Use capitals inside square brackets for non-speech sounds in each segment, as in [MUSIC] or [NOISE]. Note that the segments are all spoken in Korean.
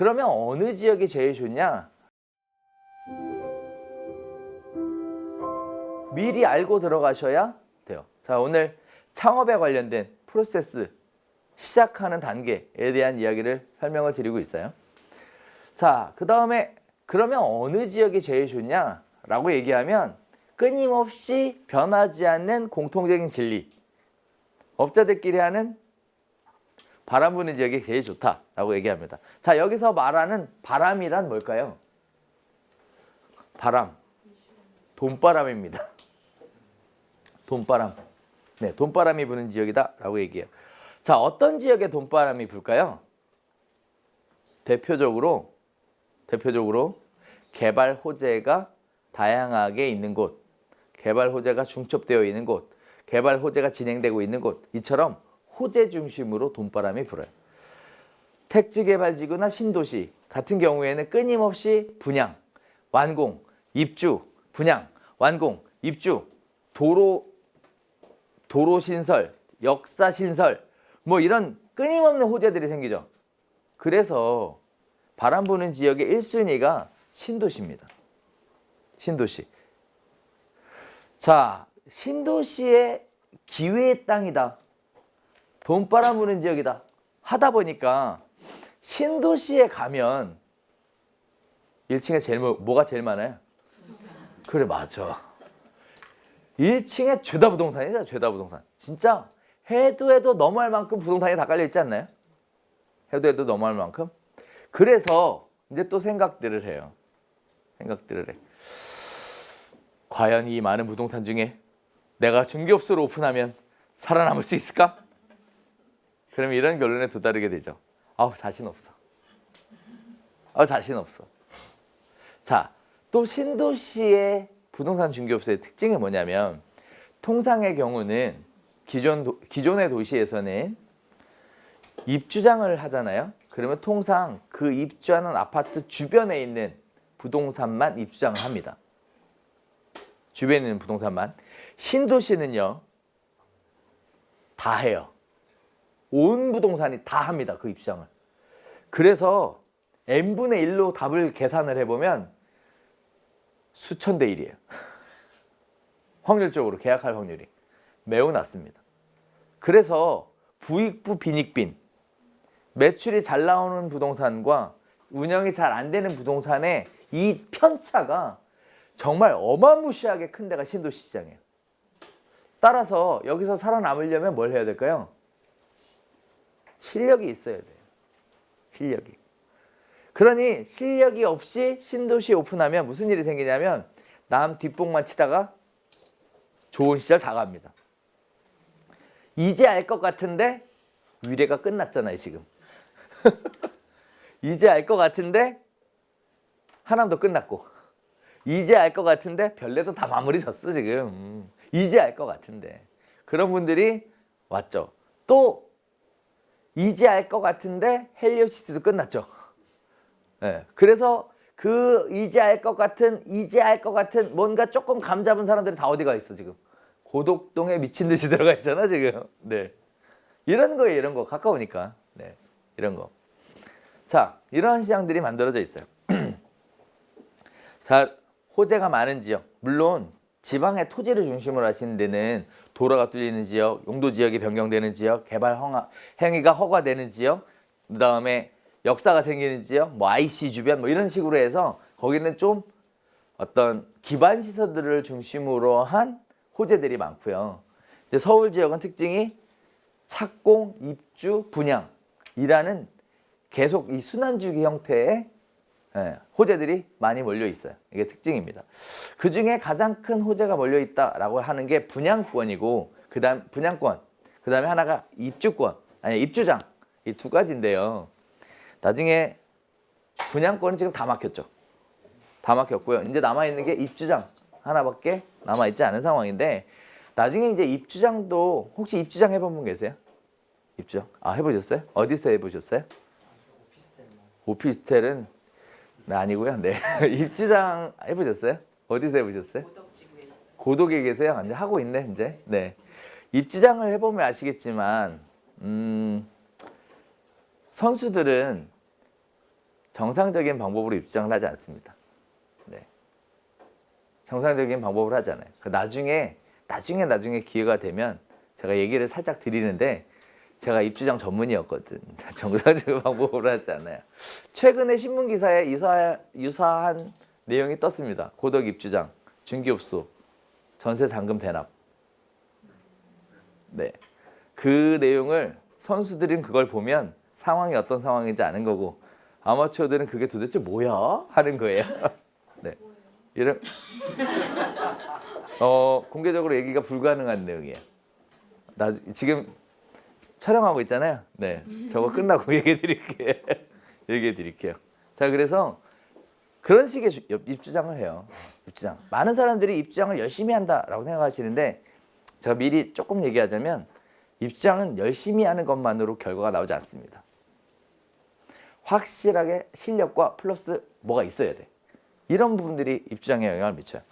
그러면 어느 지역이 제일 좋냐? 미리 알고 들어가셔야 돼요. 자, 오늘 창업에 관련된 프로세스 시작하는 단계에 대한 이야기를 설명을 드리고 있어요. 자, 그 다음에 그러면 어느 지역이 제일 좋냐? 라고 얘기하면 끊임없이 변하지 않는 공통적인 진리. 업자들끼리 하는 바람 부는 지역이 제일 좋다라고 얘기합니다. 자, 여기서 말하는 바람이란 뭘까요? 바람. 돈바람입니다. [LAUGHS] 돈바람. 네, 돈바람이 부는 지역이다라고 얘기해요. 자, 어떤 지역에 돈바람이 불까요? 대표적으로 대표적으로 개발 호재가 다양하게 있는 곳, 개발 호재가 중첩되어 있는 곳, 개발 호재가 진행되고 있는 곳, 이처럼 호재 중심으로 돈바람이 불어요. 택지 개발지구나 신도시 같은 경우에는 끊임없이 분양, 완공, 입주, 분양, 완공, 입주, 도로 도로 신설, 역사 신설, 뭐 이런 끊임없는 호재들이 생기죠. 그래서 바람 부는 지역의 1순위가 신도시입니다. 신도시. 자, 신도시의 기회의 땅이다. 돈바람 부는 지역이다. 하다 보니까 신도시에 가면 1층에 제일 뭐, 뭐가 제일 많아요? 그래 맞아. 1층에 죄다 부동산이죠. 죄다 부동산. 진짜 해도 해도 너무할 만큼 부동산이 다 깔려 있지 않나요? 해도 해도 너무할 만큼. 그래서 이제 또 생각들을 해요. 생각들을 해. 과연 이 많은 부동산 중에 내가 중개업소를 오픈하면 살아남을 수 있을까? 그럼 이런 결론에 도달하게 되죠. 아우 자신 없어. 아우 자신 없어. 자, 또 신도시의 부동산 중개업소의 특징이 뭐냐면 통상의 경우는 기존 도, 기존의 도시에서는 입주장을 하잖아요. 그러면 통상 그 입주하는 아파트 주변에 있는 부동산만 입주장을 합니다. 주변에 있는 부동산만. 신도시는요. 다 해요. 온 부동산이 다 합니다. 그 입주장을. 그래서 n분의 1로 답을 계산을 해보면 수천 대 1이에요. [LAUGHS] 확률적으로 계약할 확률이 매우 낮습니다. 그래서 부익부 빈익빈 매출이 잘 나오는 부동산과 운영이 잘 안 되는 부동산의 이 편차가 정말 어마무시하게 큰 데가 신도시 시장이에요. 따라서 여기서 살아남으려면 뭘 해야 될까요? 실력이 있어야 돼요. 실력이. 그러니 실력이 없이 신도시 오픈하면 무슨 일이 생기냐면 남 뒷봉만 치다가 좋은 시절 다 갑니다. 이제 알 것 같은데 위례가 끝났잖아요 지금. [LAUGHS] 이제 알 것 같은데 하남도 끝났고 이제 알 것 같은데 별내도 다 마무리 졌어 지금. 음. 이제 알 것 같은데 그런 분들이 왔죠. 또 이제 알 것 같은데 헬리오시티도 끝났죠. 예. 그래서 그 이제 알 것 같은 이제 알 것 같은 뭔가 조금 감 잡은 사람들이 다 어디가 있어 지금? 고독동에 미친 듯이 들어가 있잖아 지금. 네. 이런 거예요 이런 거 가까우니까. 네 이런 거자 이런 시장들이 만들어져 있어요. [CLEARS THROAT] 자 호재가 많은 지역. 물론 지방의 토지를 중심으로 하시는 데는 도로가 뚫리는 지역 용도 지역이 변경되는 지역 개발 허가, 행위가 허가되는 지역 그 다음에 역사가 생기는 지역, 뭐 IC 주변 뭐 이런 식으로 해서 거기는 좀 어떤 기반 시설들을 중심으로 한 호재들이 많고요. 이제 서울 지역은 특징이 착공, 입주, 분양이라는 계속 이 순환주기 형태의 예, 호재들이 많이 몰려 있어요. 이게 특징입니다. 그 중에 가장 큰 호재가 몰려 있다라고 하는 게 분양권이고, 그다음 분양권, 그다음에 하나가 입주권, 아니 입주장 이 두 가지인데요. 나중에 분양권은 지금 다 막혔죠. 다 막혔고요. 이제 남아 있는 게 입주장 하나밖에 남아 있지 않은 상황인데 나중에 이제 입주장도 혹시 입주장 해본 분 계세요? 입주장? 아 해보셨어요? 어디서 해보셨어요? 오피스텔은 네, 아니고요. 네 [LAUGHS] 입주장 해보셨어요? 어디서 해보셨어요? 고독에 계세요? 이제 하고 있네 이제. 네 입주장을 해보면 아시겠지만 음. 선수들은 정상적인 방법으로 입주장을 하지 않습니다. 네. 정상적인 방법으로 하잖아요. 그 나중에 나중에 나중에 기회가 되면 제가 얘기를 살짝 드리는데 제가 입주장 전문이었거든. [LAUGHS] 정상적인 방법으로 하지 않아요. 최근에 신문 기사에 유사, 유사한 내용이 떴습니다. 고덕 입주장, 중개업소, 전세 잔금 대납. 네. 그 내용을 선수들은 그걸 보면 상황이 어떤 상황인지 아는 거고 아마추어들은 그게 도대체 뭐야 하는 거예요. [LAUGHS] 네. 이런 [LAUGHS] 어 공개적으로 얘기가 불가능한 내용이에요. 나 지금 촬영하고 있잖아요. 네, 저거 끝나고 얘기해 드릴게요. 얘기해 드릴게요. 자, 그래서 그런 식의 주- 입주장을 해요. 입주장. 많은 사람들이 입주장을 열심히 한다라고 생각하시는데 제가 미리 조금 얘기하자면 입주장은 열심히 하는 것만으로 결과가 나오지 않습니다. 확실하게 실력과 플러스 뭐가 있어야 돼. 이런 부분들이 입주장에 영향을 미쳐요.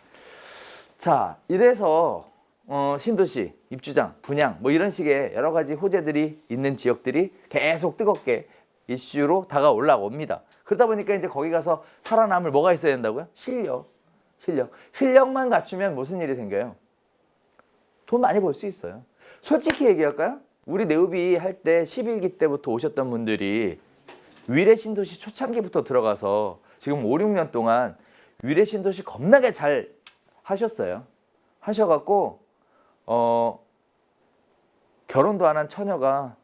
자, 이래서 어, 신도시, 입주장, 분양 뭐 이런 식의 여러 가지 호재들이 있는 지역들이 계속 뜨겁게 이슈로 다가 올라옵니다. 그러다 보니까 이제 거기 가서 살아남을 뭐가 있어야 된다고요? 실력, 실력. 실력만 갖추면 무슨 일이 생겨요? 돈 많이 벌 수 있어요. 솔직히 얘기할까요? 우리 네오비 할 때 11기 때부터 오셨던 분들이 위례 신도시 초창기부터 들어가서 지금 5, 6년 동안 위례 신도시 겁나게 잘 하셨어요. 하셔갖고 어 결혼도 안 한 처녀가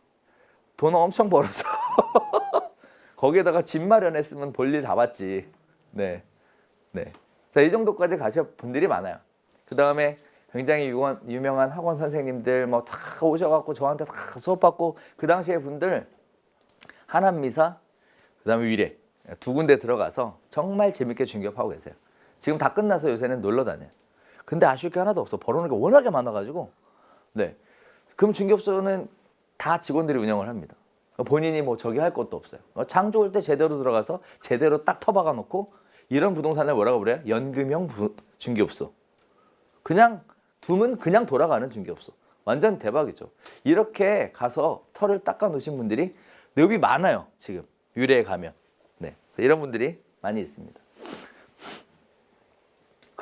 돈 엄청 벌어서 [LAUGHS] 거기에다가 집 마련했으면 볼일 잡았지. 네, 네. 자, 이 정도까지 가신 분들이 많아요. 그 다음에 굉장히 유원, 유명한 학원 선생님들 뭐 다 오셔갖고 저한테 다 수업 받고 그 당시에 분들 하남미사 그 다음에 위례 두 군데 들어가서 정말 재밌게 중개업하고 계세요. 지금 다 끝나서 요새는 놀러 다녀요. 근데 아쉬울 게 하나도 없어. 벌어오는 게 워낙에 많아가지고. 네. 그럼 중개업소는 다 직원들이 운영을 합니다. 본인이 뭐 저기 할 것도 없어요. 어, 장 좋을 때 제대로 들어가서 제대로 딱 터박아 놓고 이런 부동산을 뭐라고 그래요? 연금형 부, 중개업소. 그냥 두면 그냥 돌아가는 중개업소. 완전 대박이죠. 이렇게 가서 털을 닦아 놓으신 분들이 뇌업이 많아요. 지금 유래에 가면. 네. 이런 분들이 많이 있습니다.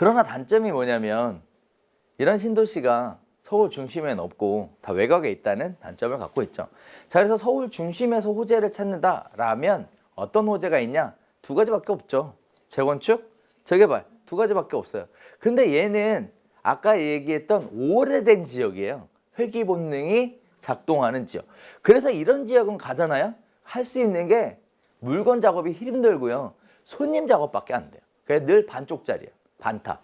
그러나 단점이 뭐냐면 이런 신도시가 서울 중심에는 없고 다 외곽에 있다는 단점을 갖고 있죠. 자, 그래서 서울 중심에서 호재를 찾는다라면 어떤 호재가 있냐? 두 가지밖에 없죠. 재건축, 재개발 두 가지밖에 없어요. 근데 얘는 아까 얘기했던 오래된 지역이에요. 회귀 본능이 작동하는 지역. 그래서 이런 지역은 가잖아요. 할 수 있는 게 물건 작업이 힘들고요. 손님 작업밖에 안 돼요. 그래서 늘 반쪽짜리예요. 반타.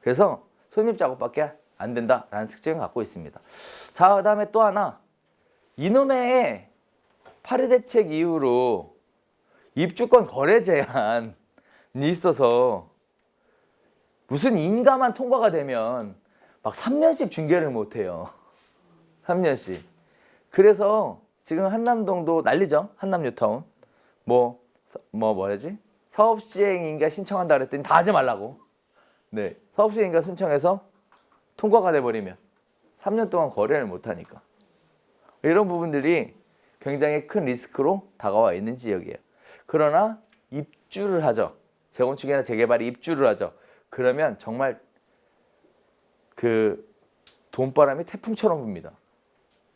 그래서 손님 작업밖에 안 된다라는 특징을 갖고 있습니다. 자, 그다음에 또 하나 이놈의 파리 대책 이후로 입주권 거래 제한이 있어서 무슨 인가만 통과가 되면 막 3년씩 중개를 못 해요. 3년씩. [LAUGHS] 그래서 지금 한남동도 난리죠. 한남 뉴타운. 뭐, 뭐, 뭐라지? 사업 시행 인가 신청한다 그랬더니 다 하지 말라고. 네. 사업 시행 인가 신청해서 통과가 돼버리면 3년 동안 거래를 못 하니까. 이런 부분들이 굉장히 큰 리스크로 다가와 있는 지역이에요. 그러나 입주를 하죠. 재건축이나 재개발이 입주를 하죠. 그러면 정말 그 돈바람이 태풍처럼 붑니다.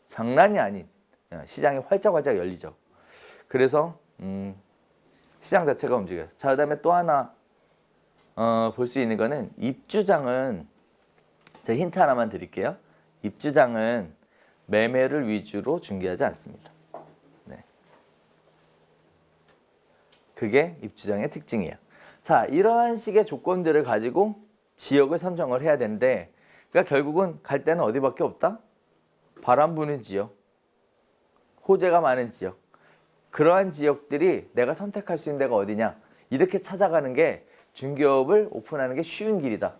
장난이 아닌 어, 시장이 활짝활짝 열리죠. 그래서 음, 시장 자체가 움직여요. 자, 그다음에 또 하나 어, 볼 수 있는 거는 입주장은 제가 힌트 하나만 드릴게요. 입주장은 매매를 위주로 중개하지 않습니다. 네. 그게 입주장의 특징이에요. 자, 이러한 식의 조건들을 가지고 지역을 선정을 해야 되는데, 그러니까 결국은 갈 때는 어디밖에 없다? 바람 부는 지역, 호재가 많은 지역. 그러한 지역들이 내가 선택할 수 있는 데가 어디냐? 이렇게 찾아가는 게 중개업을 오픈하는 게 쉬운 길이다.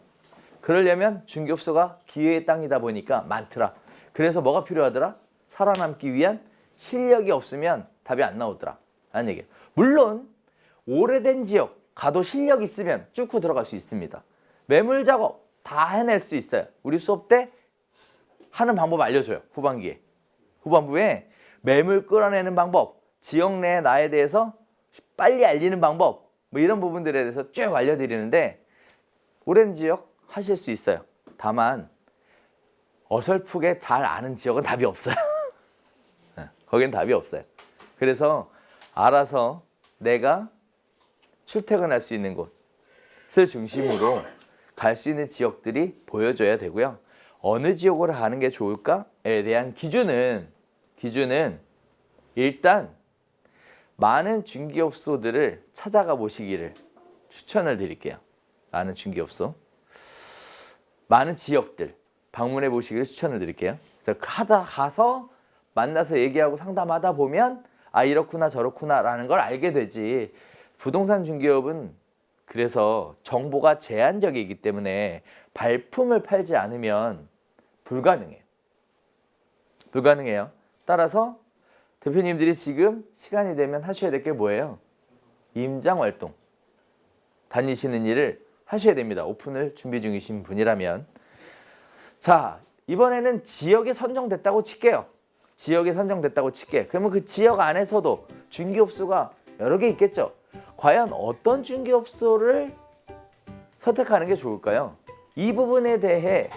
그러려면 중개업소가 기회의 땅이다 보니까 많더라. 그래서 뭐가 필요하더라? 살아남기 위한 실력이 없으면 답이 안 나오더라. 라는 얘기예요. 물론 오래된 지역 가도 실력 있으면 쭉 들어갈 수 있습니다. 매물 작업 다 해낼 수 있어요. 우리 수업 때 하는 방법 알려줘요. 후반기에. 후반부에 매물 끌어내는 방법, 지역 내 나에 대해서 빨리 알리는 방법 뭐 이런 부분들에 대해서 쭉 알려드리는데 오랜 지역 하실 수 있어요. 다만 어설프게 잘 아는 지역은 답이 없어요. [LAUGHS] 네, 거긴 답이 없어요. 그래서 알아서 내가 출퇴근할 수 있는 곳을 중심으로 갈 수 있는 지역들이 보여줘야 되고요. 어느 지역으로 가는 게 좋을까에 대한 기준은 기준은 일단 많은 중개업소들을 찾아가 보시기를 추천을 드릴게요. 많은 중개업소, 많은 지역들 방문해 보시기를 추천을 드릴게요. 그래서 하다 가서 만나서 얘기하고 상담하다 보면 아 이렇구나 저렇구나라는 걸 알게 되지. 부동산 중개업은 그래서 정보가 제한적이기 때문에 발품을 팔지 않으면 불가능해요. 불가능해요. 따라서 대표님들이 지금 시간이 되면 하셔야 될 게 뭐예요? 임장 활동. 다니시는 일을 하셔야 됩니다. 오픈을 준비 중이신 분이라면. 자, 이번에는 지역에 선정됐다고 칠게요. 지역에 선정됐다고 칠게. 그러면 그 지역 안에서도 중개업소가 여러 개 있겠죠. 과연 어떤 중개업소를 선택하는 게 좋을까요? 이 부분에 대해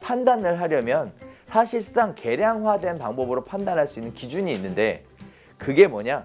판단을 하려면 사실상 계량화된 방법으로 판단할 수 있는 기준이 있는데 그게 뭐냐?